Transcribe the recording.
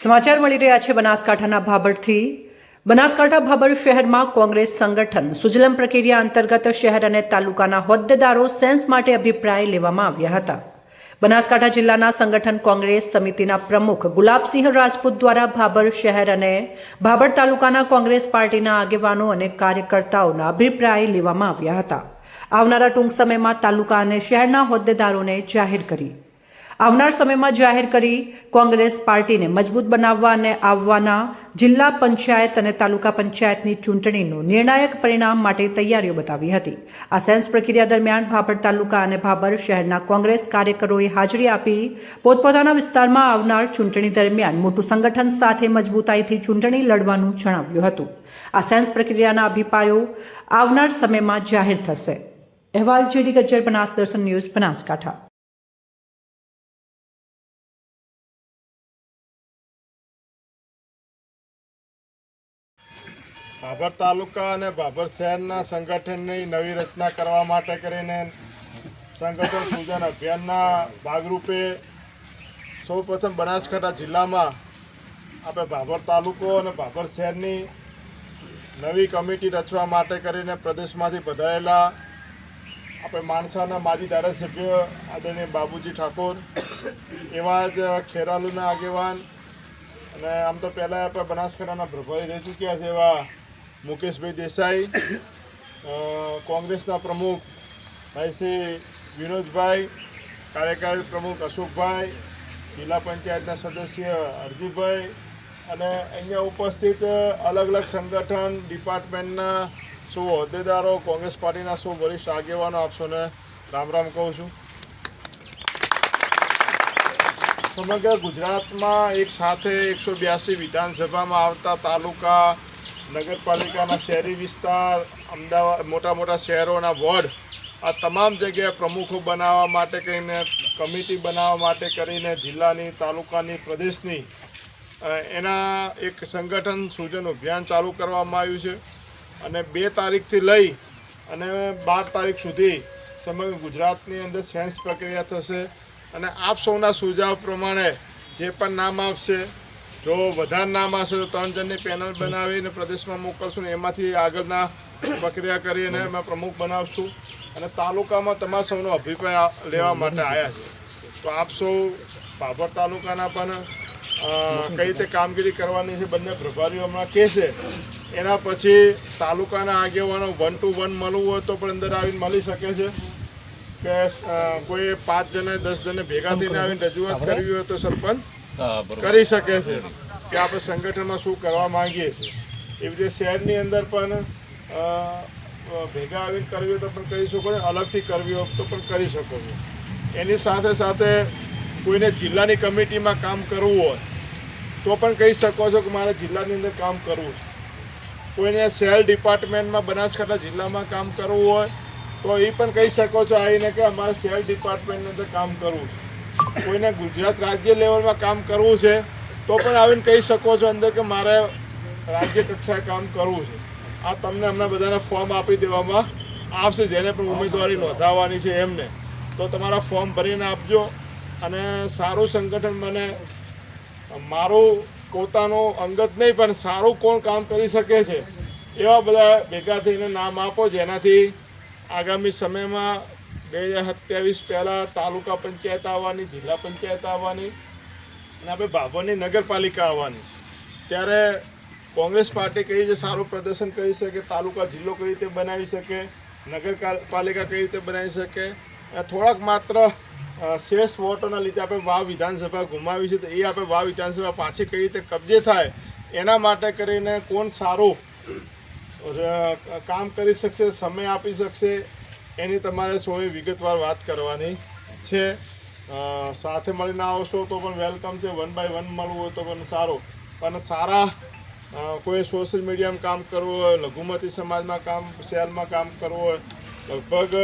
સમાચાર મળી રહ્યા છે બનાસકાંઠાના ભાભરથી. બનાસકાંઠા ભાભર શહેરમાં કોંગ્રેસ સંગઠન સુજલમ પ્રક્રિયા અંતર્ગત શહેર અને તાલુકાના હોદ્દેદારો સેન્સ માટે અભિપ્રાય લેવામાં આવ્યા હતા. બનાસકાંઠા જિલ્લાના સંગઠન કોંગ્રેસ સમિતિના પ્રમુખ ગુલાબસિંહ રાજપૂત દ્વારા ભાભર શહેર અને ભાભર તાલુકાના કોંગ્રેસ પાર્ટીના આગેવાનો અને કાર્યકર્તાઓના અભિપ્રાય લેવામાં આવ્યા હતા. આવનારા ટૂંક સમયમાં તાલુકા અને શહેરના હોદ્દેદારોને જાહેર કરી આવનાર સમયમાં જાહેર કરી કોંગ્રેસ પાર્ટીને મજબૂત બનાવવા અને આવવાના જિલ્લા પંચાયત અને તાલુકા પંચાયતની ચૂંટણીનું નિર્ણાયક પરિણામ માટે તૈયારીઓ બતાવી હતી. આ સેન્સ પ્રક્રિયા દરમિયાન ભાભર તાલુકા અને ભાભર શહેરના કોંગ્રેસ કાર્યકરોએ હાજરી આપી પોતપોતાના વિસ્તારમાં આવનાર ચૂંટણી દરમિયાન મોટું સંગઠન સાથે મજબૂતાઈથી ચૂંટણી લડવાનું જણાવ્યું હતું. આ સેન્સ પ્રક્રિયાના અભિપાયો આવનાર સમયમાં જાહેર થશે. અહેવાલ જેડી ગજ્જર બનાસ દર્શન ન્યૂઝ બનાસકાંઠા. ભાભર તાલુકા અને ભાભર શહેરના સંગઠનની નવી રચના કરવા માટે કરીને સંગઠન સૂચન અભિયાનના ભાગરૂપે સૌપ્રથમ બનાસકાંઠા જિલ્લામાં આપણે ભાભર તાલુકો અને ભાભર શહેરની નવી કમિટી રચવા માટે કરીને પ્રદેશમાંથી પધારેલા આપણે માણસાના માજી ધારાસભ્ય આદરણીય બાબુજી ઠાકોર, એવા જ ખેરાલુના આગેવાન અને આમ તો પહેલાં આપણે બનાસકાંઠાના પ્રભારી રહી ચૂક્યા છે એવા મુકેશભાઈ દેસાઈ કોંગ્રેસના પ્રમુખ ભાઈ શ્રી વિનોદભાઈ, કાર્યકારી પ્રમુખ અશોકભાઈ, જિલ્લા પંચાયતના સદસ્ય અરજીભાઈ અને અહીંયા ઉપસ્થિત અલગ અલગ સંગઠન, ડિપાર્ટમેન્ટના શું હોદ્દેદારો, કોંગ્રેસ પાર્ટીના શું વરિષ્ઠ આગેવાનો આપશોને રામ રામ કહું છું. સમગ્ર ગુજરાતમાં એક સાથે એકસો બ્યાસી વિધાનસભામાં આવતા તાલુકા નગરપાલિકાના શહેરી વિસ્તાર, અમદાવાદ, મોટા મોટા શહેરોના વોર્ડ, આ તમામ જગ્યાએ પ્રમુખો બનાવવા માટે કરીને કમિટી બનાવવા માટે કરીને જિલ્લાની, તાલુકાની, પ્રદેશની એના એક સંગઠન સૂચન અભિયાન ચાલુ કરવામાં આવ્યું છે. અને બે તારીખથી લઈ અને બાર તારીખ સુધી સમગ્ર ગુજરાતની અંદર સેન્સ પ્રક્રિયા થશે. અને આપ સૌના સુઝાવ પ્રમાણે જે પણ નામ આપશે જો વધારે નામ હશે તો ત્રણ જણની પેનલ બનાવીને પ્રદેશમાં મોકલશું ને એમાંથી આગળના પ્રક્રિયા કરીને એમાં પ્રમુખ બનાવશું. અને તાલુકામાં તમારા સૌનો અભિપ્રાય લેવા માટે આવ્યા છે. તો આપ સૌ ભાભર તાલુકાના પણ કઈ રીતે કામગીરી કરવાની છે બંને પ્રભારીઓ હમણાં કહેશે એના પછી તાલુકાના આગેવાનો વન ટુ વન મળવું હોય તો પણ અંદર આવીને મળી શકે છે કે કોઈ પાંચ જણે દસ જણે ભેગા થઈને આવીને રજૂઆત કરવી હોય તો સરપંચ કરી શકે છે કે આપણે સંગઠનમાં શું કરવા માંગીએ છીએ. એવી રીતે શહેરની અંદર પણ ભેગા આવીને કરવી હોય તો પણ કરી શકો છો, અલગથી કરવી હોય તો પણ કરી શકો છો. એની સાથે સાથે કોઈને જિલ્લાની કમિટીમાં કામ કરવું હોય તો પણ કહી શકો છો કે મારે જિલ્લાની અંદર કામ કરવું છે. કોઈને સેલ ડિપાર્ટમેન્ટમાં બનાસકાંઠા જિલ્લામાં કામ કરવું હોય તો એ પણ કહી શકો છો આવીને કે અમારે સેલ ડિપાર્ટમેન્ટની અંદર કામ કરવું છે. કોઈને ગુજરાત રાજ્ય લેવલમાં કામ કરવું છે, તો પણ આવીને કહી શકો છો અંદર કે મારે રાજ્ય કક્ષાએ કામ કરવું છે. આ તમને હમણાં બધાને ફોર્મ આપી દેવામાં આવશે, જેને પણ ઉમેદવારી નોંધાવવાની છે એમને. તો તમારા ફોર્મ ભરીને આપજો અને સારું સંગઠન મને મારું પોતાનું અંગત નહીં, પણ સારું કોણ કામ કરી શકે છે, એવા બધા ભેગા થઈને નામ આપો, જેનાથી આગામી સમયમાં બે હજાર સત્યાવીસ પહેલાં તાલુકા પંચાયત આવવાની, જિલ્લા પંચાયત આવવાની અને આપણે ભાભોની નગરપાલિકા આવવાની છે. ત્યારે કોંગ્રેસ પાર્ટી કઈ રીતે સારું પ્રદર્શન કરી શકે, તાલુકા જિલ્લો કઈ રીતે બનાવી શકે, નગરપાલિકા કઈ રીતે બનાવી શકે, અને થોડાક માત્ર શેષ વોટોના લીધે આપણે વાવ વિધાનસભા ગુમાવી છે, તો એ આપણે વાવ વિધાનસભા પાછી કઈ રીતે કબજે થાય, એના માટે કરીને કોણ સારું કામ કરી શકશે, સમય આપી શકશે એની તમારે સૌએ વિગતવાર વાત કરવાની છે. સાથે મળીને આવશો તો પણ વેલકમ છે. વન બાય વન મળવું હોય તો પણ સારું. પણ સારા કોઈ સોશિયલ મીડિયામાં કામ કરવું હોય, લઘુમતી સમાજમાં કામ સેલમાં કામ કરવું હોય, લગભગ